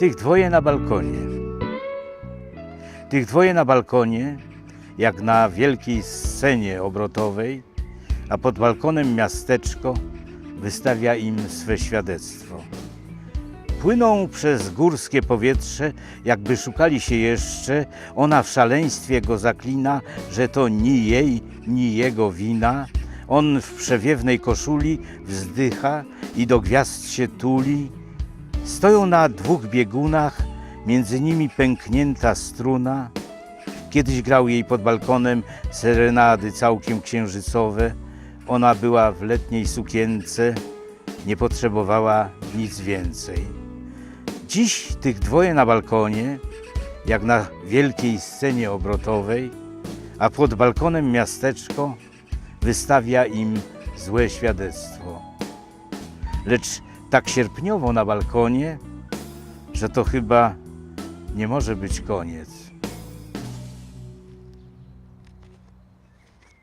Tych dwoje na balkonie. Tych dwoje na balkonie, jak na wielkiej scenie obrotowej, a pod balkonem miasteczko wystawia im swe świadectwo. Płyną przez górskie powietrze, jakby szukali się jeszcze. Ona w szaleństwie go zaklina, że to ni jej, ni jego wina. On w przewiewnej koszuli wzdycha i do gwiazd się tuli. Stoją na dwóch biegunach, między nimi pęknięta struna. Kiedyś grał jej pod balkonem serenady całkiem księżycowe. Ona była w letniej sukience, nie potrzebowała nic więcej. Dziś tych dwoje na balkonie, jak na wielkiej scenie obrotowej, a pod balkonem miasteczko wystawia im złe świadectwo. Lecz tak sierpniowo na balkonie, że to chyba nie może być koniec.